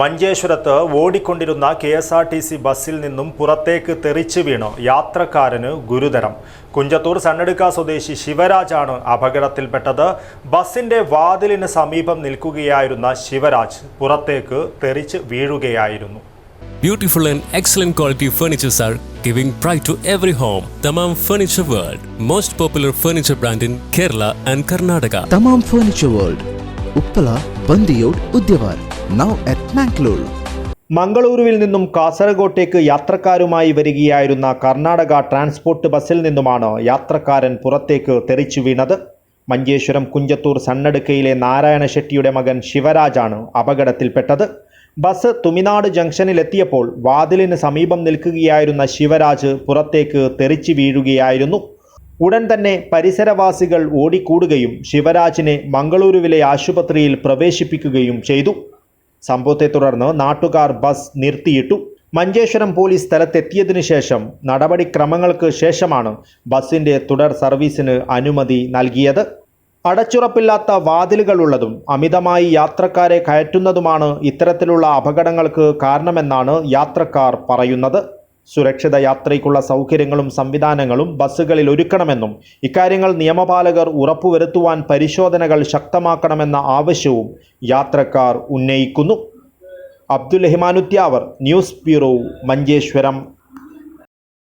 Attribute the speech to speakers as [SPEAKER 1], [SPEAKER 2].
[SPEAKER 1] മഞ്ചേശ്വരത്ത് ഓടിക്കൊണ്ടിരുന്ന K S R T C ബസ്സിൽ നിന്നും പുറത്തേക്ക് തെറിച്ചു വീണു യാത്രക്കാരന് ഗുരുതരം. കുഞ്ചത്തൂർ സണ്ണെടുക്ക സ്വദേശി ശിവരാജാണ് അപകടത്തിൽപ്പെട്ടത്. ബസിന്റെ വാതിലിന് സമീപം നിൽക്കുകയായിരുന്ന ശിവരാജ് പുറത്തേക്ക് തെറിച്ച് വീഴുകയായിരുന്നു.
[SPEAKER 2] Beautiful and excellent quality furnitures are giving pride to every home Thamam furniture world most popular furniture brand in Kerala and Karnataka
[SPEAKER 3] Thamam furniture world Uppala Bandiyod Udyavar Now.
[SPEAKER 1] മംഗളൂരുവിൽ നിന്നും കാസർഗോട്ടേക്ക് യാത്രക്കാരുമായി വരികയായിരുന്ന കർണാടക ട്രാൻസ്പോർട്ട് ബസ്സിൽ നിന്നുമാണ് യാത്രക്കാരൻ പുറത്തേക്ക് തെറിച്ചു വീണത്. മഞ്ചേശ്വരം കുഞ്ചത്തൂർ സണ്ണടുക്കയിലെ നാരായണ ഷെട്ടിയുടെ മകൻ ശിവരാജാണ് അപകടത്തിൽപ്പെട്ടത്. ബസ് തുമിനാട് ജംഗ്ഷനിലെത്തിയപ്പോൾ വാതിലിന് സമീപം നിൽക്കുകയായിരുന്ന ശിവരാജ് പുറത്തേക്ക് തെറിച്ചു വീഴുകയായിരുന്നു. ഉടൻ തന്നെ പരിസരവാസികൾ ഓടിക്കൂടുകയും ശിവരാജിനെ മംഗളൂരുവിലെ ആശുപത്രിയിൽ പ്രവേശിപ്പിക്കുകയും ചെയ്തു. സംഭവത്തെ തുടർന്ന് നാട്ടുകാർ ബസ് നിർത്തിയിട്ടു. മഞ്ചേശ്വരം പോലീസ് സ്ഥലത്തെത്തിയതിനു ശേഷം നടപടിക്രമങ്ങൾക്ക് ശേഷമാണ് ബസിന്റെ തുടർ സർവീസിന് അനുമതി നൽകിയത്. അടച്ചുറപ്പില്ലാത്ത വാതിലുകളുള്ളതും അമിതമായി യാത്രക്കാരെ കയറ്റുന്നതുമാണ് ഇത്തരത്തിലുള്ള അപകടങ്ങൾക്ക് കാരണമെന്നാണ് യാത്രക്കാർ പറയുന്നത്. സുരക്ഷിത യാത്രയ്ക്കുള്ള സൗകര്യങ്ങളും സംവിധാനങ്ങളും ബസ്സുകളിൽ ഒരുക്കണമെന്നും ഇക്കാര്യങ്ങൾ നിയമപാലകർ ഉറപ്പുവരുത്തുവാൻ പരിശോധനകൾ ശക്തമാക്കണമെന്ന ആവശ്യവും യാത്രക്കാർ ഉന്നയിക്കുന്നു. അബ്ദുൽ റഹ്മാനുത്യാവർ ന്യൂസ് ബ്യൂറോ മഞ്ചേശ്വരം.